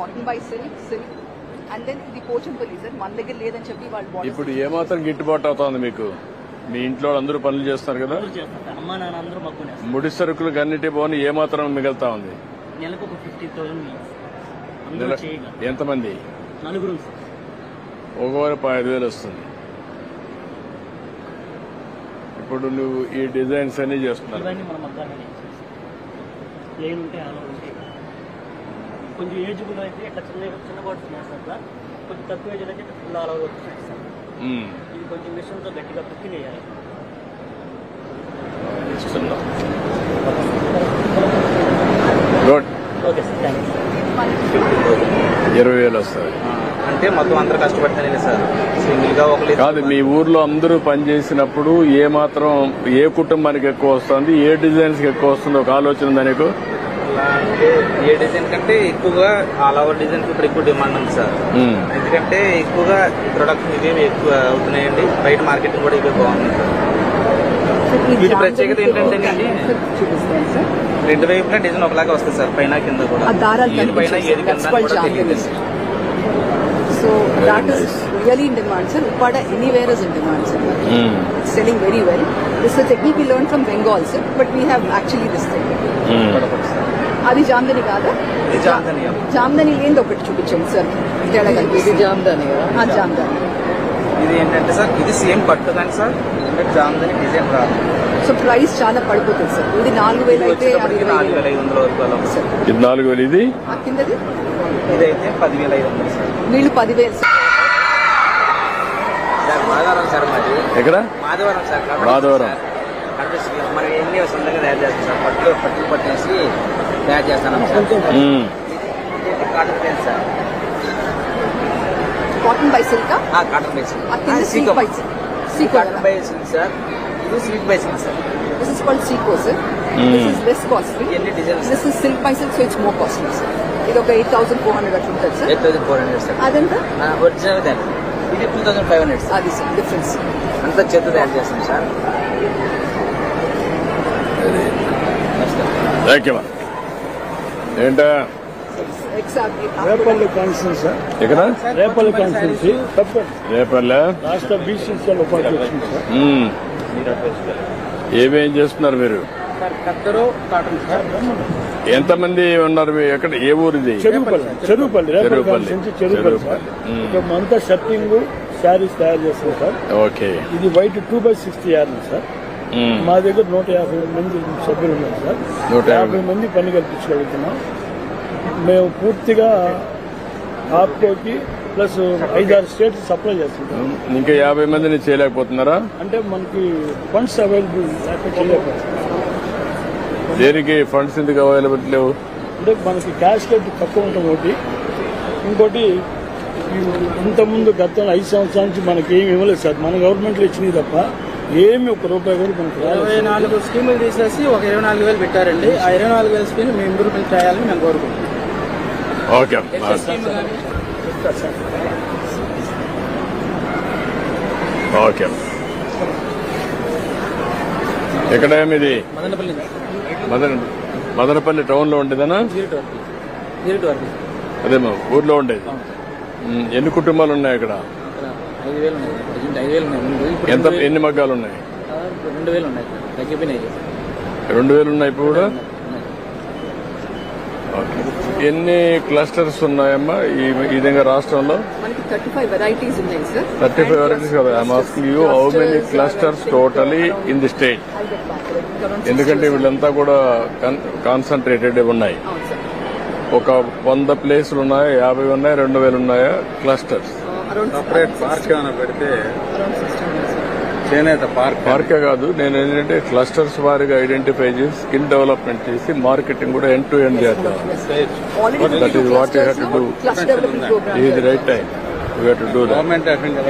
Cotton by silk silk and then ఇది Pochampally sir మన దగ్గర లేదని చెప్పి వాళ్ళు బాడీ ఇప్పుడు ఏమాత్రం గిట్టుబాటు అవుతోంది మీకు? మీ ఇంట్లో అందరూ పనులు చేస్తున్నారు కదా? చేస్తారు. అమ్మా నాన్న అందరూ మక్కునేస్తారు ముడి సరుకులు అన్నిటి పోని ఏమాత్రం మిగులుతా ఉంది? నెలకు ఒక ఫిఫ్టీ థౌసండ్ ఎంతమంది? నలుగురు ఒకవారు ఐదు వేలు వస్తుంది. ఇప్పుడు నువ్వు ఈ డిజైన్స్ అన్ని ఉంటాయి. కొంచెం ఏజ్బుల్ అయితే ఇట్లా చిన్న చిన్న బాటిల్స్ వేస్తారు సార్ కొంచెం తక్కువ ఏజ్ అయితే ఫుల్ వచ్చేస్తాయి సార్ ఇది కొంచెం మిషన్తో గట్టిగా కుక్కి వేయాలి. ఇస్తున్నా good okay sir thank you ఇరవై వేలు వస్తుంది అంటే మొత్తం అందరూ కష్టపడతానే సార్. సింగిల్గా ఒకరు కాదు మీ ఊర్లో అందరూ పనిచేసినప్పుడు ఏ మాత్రం ఏ కుటుంబానికి ఎక్కువ వస్తుంది ఏ డిజైన్స్కి ఎక్కువ వస్తుంది ఒక ఆలోచన ఉందా నీకు? అంటే ఏ డిజైన్ కంటే ఎక్కువగా ఆల్ ఓవర్ డిజైన్ ఇప్పుడు ఎక్కువ డిమాండ్ ఉంది సార్. ఎందుకంటే ఎక్కువగా ఈ ప్రొడక్ట్ ఇవే ఎక్కువ అవుతున్నాయండి. బయట మార్కెటింగ్ కూడా ఇవే బాగుంది. సార్ వీటి ప్రత్యేకత ఏంటంటేనండి చూపిస్తాను సార్. రెండు వైపులా డిజైన్ ఒకలాగా వస్తుంది సార్ పైన కింద కూడా. ఆ దారాలు ఏది పైన ఏది కింద కూడా తెలియదు. So that is really in demand sir Uppada anywhere is in demand sir well. This is a technique we learned from Bengal, sir, but we have actually this thing. Um. అది జామ్దని కాదా? జామ్దని. లేని ఒకటి చూపించండి సార్ తేడా ఇది జామ్దని జామ్దని. ఇది ఏంటంటే sir ఇది సేమ్ పట్టు కానీ సార్ అంటే జామ్దని డిజైన్ రాదు సో ప్రైస్ చాలా పడిపోతుంది సార్. ఇది నాలుగు వేలు అయితే నాలుగు వేల. ఐదు వందల వరకు అలా ఇది నాలుగు వేలు ఇది? ఆ కిందది? ఇదైతే పదివేల ఐదు వందలు సార్. వీళ్ళు పదివేలు సార్. సార్ మాధవరం సార్ మాది. ఎక్కడ? మాధవరం సార్ మాధవరం. సార్. అంటే మనం ఎన్ని సొంతంగా తయారు చేస్తాం సార్? పట్టు పట్టులు పట్టేసి తయారు చేస్తాను సార్. ఉమ్, ఇది cotton place sir. Cotton by silk? ఆ, కాటన్ ప్లేస్ ఆ కింద silk by silk. Seeko sir this is less costly ఎన్ని designs this is silk by silk so it's more costly sir ఇది ఒక ఎయిట్ థౌసండ్ ఫోర్ హండ్రెడ్ అట్లా ఉంటుంది sir eight thousand four hundred sir అదెంత? Original దాని. ఇది two thousand five hundred sir అది sir difference అంతా చేత తయారు చేస్తాం సార్ థ్యాంక్ యూ ఏంటా? రేపల్లి కాన్స్టిట్యూన్సీ ఎక్కడ? రేపల్లి కాన్స్టిట్యూన్సీ. తప్పండి రేపల్లె? రాష్ట్ర బీసీసీఎల్ ఉపాధ్యక్షుడు సార్. ఉమ్. ఏమేం చేస్తున్నారు మీరు? సార్ కత్తరు కాటన్ సార్. ఎంతమంది ఉన్నారు? మీ- ఎక్కడ? ఏ ఊరు ఇది చెరువుపల్లి. మనతో షర్టింగ్ శారీస్ తయారు చేస్తాం సార్. ఓకే. ఇది white two by sixty yard sir. మా దగ్గర నూట యాభై మంది సభ్యులు ఉన్నారు సార్. నూట యాభై. యాభై మంది పని కల్పించగలుగుతున్నాం మేము పూర్తిగా ఆప్కోకి ప్లస్ ఐదారు స్టేట్స్ సప్లై చేస్తుంటాం. ఇంకా యాభై మందిని చేయలేకపోతున్నారా? అంటే మనకి ఫండ్స్ అవైలబుల్ దేనికి ఫండ్స్ ఎందుకు అవైలబుల్ లేవు? అంటే మనకి క్యాష్ రేట్ తక్కువ ఉంటుంది ఒకటి. ఇంకోటి ఇంతకుముందు గత ఐదు సంవత్సరాల నుంచి మనకి ఏమి ఇవ్వలేదు సార్. మన గవర్నమెంట్లో ఇచ్చినవి తప్ప ఏమి ఒక రూపాయి కూడా ఇరవై నాలుగు స్కీములు తీసేసి ఒక ఇరవై నాలుగు వేలు పెట్టారండి. ఆ ఇరవై నాలుగు వేల స్కీమ్ మేము ఇంప్రూవ్మెంట్ చేయాలని మేము కోరుకుంటున్నాం. Okay okay. ఎక్కడ ఇది మదనపల్లి మదన మదనపల్లి టౌన్లో ఉండేదనా అదే మా ఊర్లో ఉండేది. ఎన్ని కుటుంబాలు ఉన్నాయి అక్కడ ఇక్కడ? ఐదు వేలు ఉన్నాయి. ప్రజెంట్ ఐదు వేలు ఉన్నాయి. ముందు ఇప్పుడు ఎంత ఎన్ని మగ్గాలు ఉన్నాయి? రెండు వేలు ఉన్నాయి. తగ్గిపోయినాయి. రెండు వేలు ఉన్నాయి ఇప్పుడు కూడా. ఎన్ని క్లస్టర్స్ ఉన్నాయమ్మా ఈ ఈ విధంగా రాష్ట్రంలో? మనకి థర్టీ ఫైవ్ వెరైటీస్ కదా. I'm asking you how many clusters totally in the state ఎందుకంటే వీళ్ళంతా కూడా కాన్సన్ట్రేటెడ్ ఉన్నాయి. అవును సార్ ఒక వంద ప్లేసులు ఉన్నాయా? యాభై ఉన్నాయి? రెండు వేలు ఉన్నాయా? క్లస్టర్స్ సపరేట్ పార్క్ ఏమైనా పెడితే చేనేత పార్క్ పార్కే కాదు. నేను ఏంటంటే క్లస్టర్స్ వారిగా ఐడెంటిఫై చేసి స్కిల్ డెవలప్మెంట్ చేసి మార్కెటింగ్ కూడా ఎండ్ టు ఎండ్ చేద్దాం. You have to do. Cluster development programme ఇది right time you have to do that government of India